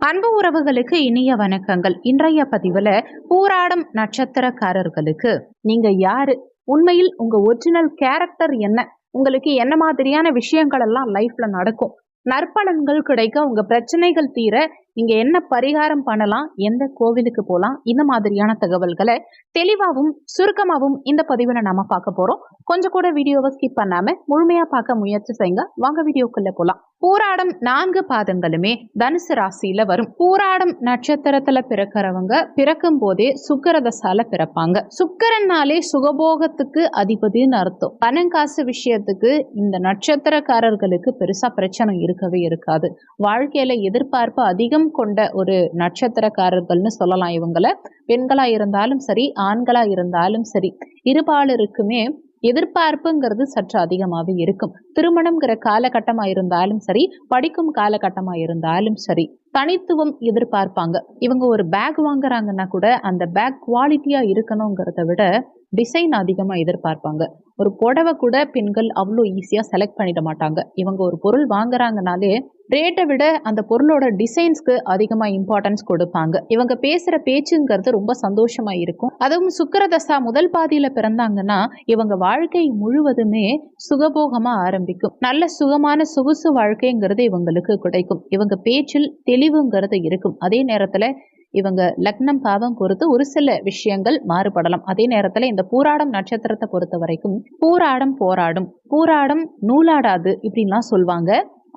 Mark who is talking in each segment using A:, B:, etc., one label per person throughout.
A: அன்பு உறவுகளுக்கு இனிய வணக்கங்கள். இன்றைய பதிவுல பூராடம் நட்சத்திரக்காரர்களுக்கு நீங்க யாரு? உண்மையில் உங்க ஒரிஜினல் கேரக்டர் என்ன? உங்களுக்கு என்ன மாதிரியான விஷயங்கள் எல்லாம் லைஃப்ல நடக்கும்? நற்பலன்கள் கிடைக்க உங்க பிரச்சனைகள் தீர இங்கே என்ன பரிகாரம் பண்ணலாம் எந்த கோவிலுக்கு போகலாம் இந்த மாதிரியான தகவல்களை தெளிவாகவும் சுருக்கமாகவும் இந்த பதிவில் நாம பார்க்க போறோம். கொஞ்சம் கூட வீடியோவை ஸ்கிப் பண்ணாம முழுமையா பார்க்க முயற்சி செய்யுங்க. வாங்க வீடியோக்குள்ள போகலாம் பூராடம் நான்கு பாதங்களுமே தனுசு ராசியில வரும். பூராடம் நட்சத்திரத்துல பிறக்கிறவங்க பிறக்கும் போதே சுக்கரதசால பிறப்பாங்க. சுக்கரன்னாலே சுகபோகத்துக்கு அதிபதினு அர்த்தம். பணம் காசு விஷயத்துக்கு இந்த நட்சத்திரக்காரர்களுக்கு பெருசா பிரச்சனை இருக்கவே இருக்காது. வாழ்க்கையில எதிர்பார்ப்பு அதிகம் கொண்ட ஒரு நட்சத்திரக்காரர்கள்னு சொல்லலாம் இவங்களை. பெண்களா இருந்தாலும் சரி ஆண்களா இருந்தாலும் சரி இருபாலருக்குமே எதிர்பார்ப்புங்கிறது சற்று அதிகமாகவே இருக்கும். திருமணம்ங்கிற காலகட்டமாக இருந்தாலும் சரி படிக்கும் காலகட்டமாக இருந்தாலும் சரி தனித்துவம் எதிர்பார்ப்பாங்க. இவங்க ஒரு பேக் வாங்குறாங்கன்னா கூட அந்த பேக் குவாலிட்டியாக இருக்கணுங்கிறத விட டிசைன் அதிகமாக எதிர்பார்ப்பாங்க. ஒரு புடவை கூட பெண்கள் அவ்வளோ ஈஸியாக செலக்ட் பண்ணிட மாட்டாங்க. இவங்க ஒரு பொருள் வாங்குறாங்கனாலே ரேட்டை விட அந்த பொருளோட டிசைன்ஸ்க்கு அதிகமாக இம்பார்ட்டன்ஸ் கொடுப்பாங்க. இவங்க பேசுகிற பேச்சுங்கிறது ரொம்ப சந்தோஷமாக இருக்கும். அதுவும் சுக்கரதசா முதல் பாதியில் பிறந்தாங்கன்னா இவங்க வாழ்க்கை முழுவதுமே சுகபோகமாக ஆரம்பிக்கும். நல்ல சுகமான சொகுசு வாழ்க்கைங்கிறது இவங்களுக்கு கிடைக்கும். இவங்க பேச்சில் தெளிவுங்கிறது இருக்கும். அதே நேரத்தில் இவங்க லக்னம் பாவம் பொறுத்து ஒரு சில விஷயங்கள் மாறுபடலாம். அதே நேரத்தில் இந்த பூராடம் நட்சத்திரத்தை பொறுத்த வரைக்கும் பூராடம் போராடும். பூராடம் நூலாடாது இப்படின்லாம் சொல்லுவாங்க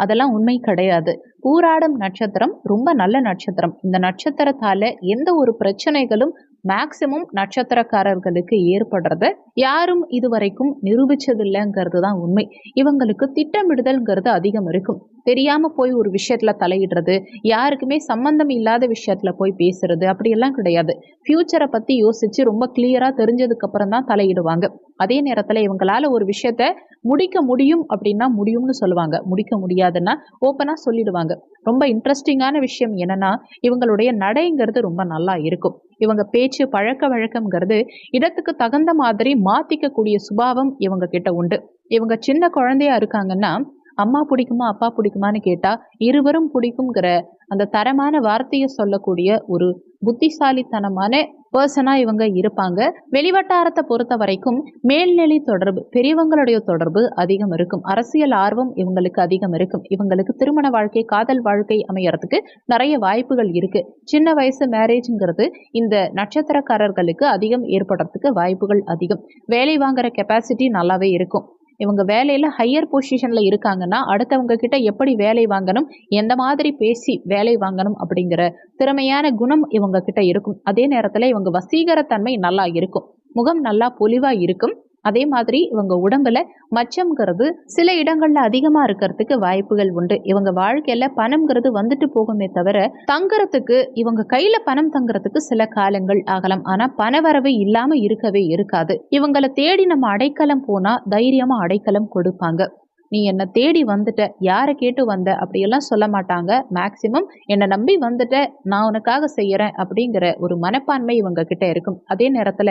A: அதெல்லாம் உண்மை கிடையாது. பூராடம் நட்சத்திரம் ரொம்ப நல்ல நட்சத்திரம். இந்த நட்சத்திரத்தால எந்த ஒரு பிரச்சனைகளும் மேக்சிமம் நட்சத்திரக்காரர்களுக்கு ஏற்படுறத யாரும் இதுவரைக்கும் நிரூபிச்சதில்லைங்கிறது தான் உண்மை. இவங்களுக்கு திட்டமிடுதல்ங்கிறது அதிகம் இருக்கும். தெரியாம போய் ஒரு விஷயத்துல தலையிடுறது யாருக்குமே சம்பந்தம் இல்லாத விஷயத்துல போய் பேசுறது அப்படியெல்லாம் கிடையாது. ஃபியூச்சரை பத்தி யோசிச்சு ரொம்ப கிளியரா தெரிஞ்சதுக்கு அப்புறம் தான் தலையிடுவாங்க. அதே நேரத்துல இவங்களால ஒரு விஷயத்த முடிக்க முடியும் அப்படின்னா முடியும்னு சொல்லுவாங்க. முடிக்க முடியாதுன்னா ஓப்பனா சொல்லிடுவாங்க. ரொம்ப இன்ட்ரெஸ்டிங்கான விஷயம் என்னென்னா இவங்களுடைய நடைங்கிறது ரொம்ப நல்லா இருக்கும். இவங்க பேச்சு பழக்க வழக்கம்ங்கிறது இடத்துக்கு தகுந்த மாதிரி மாற்றிக்கக்கூடிய சுபாவம் இவங்க கிட்ட உண்டு. இவங்க சின்ன குழந்தையா இருக்காங்கன்னா அம்மா பிடிக்குமா அப்பா பிடிக்குமான்னு கேட்டால் இருவரும் பிடிக்குங்கிற அந்த தரமான வார்த்தையை சொல்லக்கூடிய ஒரு புத்திசாலித்தனமான பர்சனாக இவங்க இருப்பாங்க. வெளிவட்டாரத்தை பொறுத்த வரைக்கும் மேல்நிலை தொடர்பு பெரியவங்களுடைய தொடர்பு அதிகம் இருக்கும். அரசியல் ஆர்வம் இவங்களுக்கு அதிகம் இருக்கும். இவங்களுக்கு திருமண வாழ்க்கை காதல் வாழ்க்கை அமையறதுக்கு நிறைய வாய்ப்புகள் இருக்கு. சின்ன வயசு மேரேஜ்ங்கிறது இந்த நட்சத்திரக்காரர்களுக்கு அதிகம் ஏற்படுறதுக்கு வாய்ப்புகள் அதிகம். வேலை வாங்குற கெப்பாசிட்டி நல்லாவே இருக்கும். இவங்க வேலையில் ஹையர் பொசிஷனில் இருக்காங்கன்னா அடுத்தவங்க கிட்ட எப்படி வேலை வாங்கணும் எந்த மாதிரி பேசி வேலை வாங்கணும் அப்படிங்கிற திறமையான குணம் இவங்க கிட்ட இருக்கும். அதே நேரத்தில் இவங்க வசீகரத்தன்மை நல்லா இருக்கும். முகம் நல்லா பொலிவாக இருக்கும். அதே மாதிரி இவங்க உடம்புல மச்சம்ங்கிறது சில இடங்கள்ல அதிகமா இருக்கிறதுக்கு வாய்ப்புகள் உண்டு. இவங்க வாழ்க்கையில பணம்ங்கிறது வந்துட்டு போகுமே தவிர தங்குறதுக்கு இவங்க கையில பணம் தங்குறதுக்கு சில காலங்கள் ஆகலாம். ஆனா பணவரவு இல்லாம இருக்கவே இருக்காது. இவங்களை தேடி நம்ம அடைக்கலம் போனா தைரியமா அடைக்கலம் கொடுப்பாங்க. நீ என்னை தேடி வந்துட்ட. யாரை கேட்டு வந்த? அப்படியெல்லாம் சொல்ல மாட்டாங்க. மேக்சிமம் என்னை நம்பி வந்துட்ட. நான் உனக்காக செய்யறேன் அப்படிங்கிற ஒரு மனப்பான்மை இவங்க கிட்ட இருக்கும். அதே நேரத்துல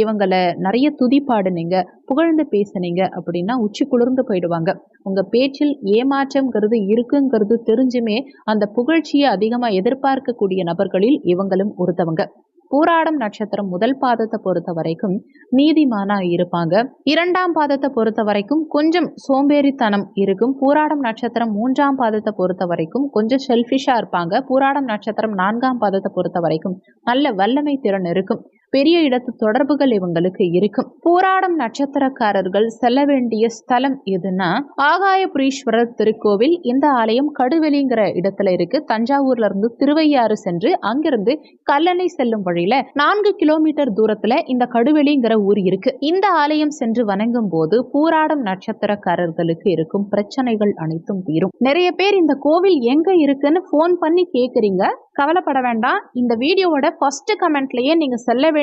A: இவங்களை நிறைய துதி பாடுனீங்க. புகழ்ந்து பேசுனீங்க அப்படின்னா உச்சி குளிர்ந்து போயிடுவாங்க. உங்க பேச்சில் ஏமாற்றம்ங்கிறது இருக்குங்கிறது தெரிஞ்சுமே அந்த புகழ்ச்சியை அதிகமாக எதிர்பார்க்கக்கூடிய நபர்களில் இவங்களும் ஒருத்தவங்க. பூராடம் நட்சத்திரம் முதல் பாதத்தை பொறுத்த வரைக்கும் நீதிமானா இருப்பாங்க. இரண்டாம் பாதத்தை பொறுத்த வரைக்கும் கொஞ்சம் சோம்பேறித்தனம் இருக்கும். பூராடம் நட்சத்திரம் மூன்றாம் பாதத்தை பொறுத்த வரைக்கும் கொஞ்சம் செல்ஃபிஷா இருப்பாங்க. பூராடம் நட்சத்திரம் நான்காம் பாதத்தை பொறுத்த வரைக்கும் நல்ல வல்லமை திறன் இருக்கும். பெரிய இடத்து தொடர்புகள் இவங்களுக்கு இருக்கும். போராடும் நட்சத்திரக்காரர்கள் செல்ல வேண்டிய ஸ்தலம் எதுனா ஆகாயபுரீஸ்வரர் திருக்கோவில். இந்த ஆலயம் கடுவெளிங்கிற இடத்துல இருக்கு. தஞ்சாவூர்ல இருந்து திருவையாறு சென்று அங்கிருந்து கல்லணை செல்லும் வழியில நான்கு கிலோமீட்டர் தூரத்துல இந்த கடுவெளிங்கிற ஊர் இருக்கு. இந்த ஆலயம் சென்று வணங்கும் போது பூராடம் நட்சத்திரக்காரர்களுக்கு இருக்கும் பிரச்சனைகள் அனைத்தும் தீரும். நிறைய பேர் இந்த கோவில் எங்க இருக்குன்னு போன் பண்ணி கேக்குறீங்க. கவலைப்பட வேண்டாம். இந்த வீடியோவோட ஃபர்ஸ்ட் கமெண்ட்லயே நீங்க செல்ல வேண்டிய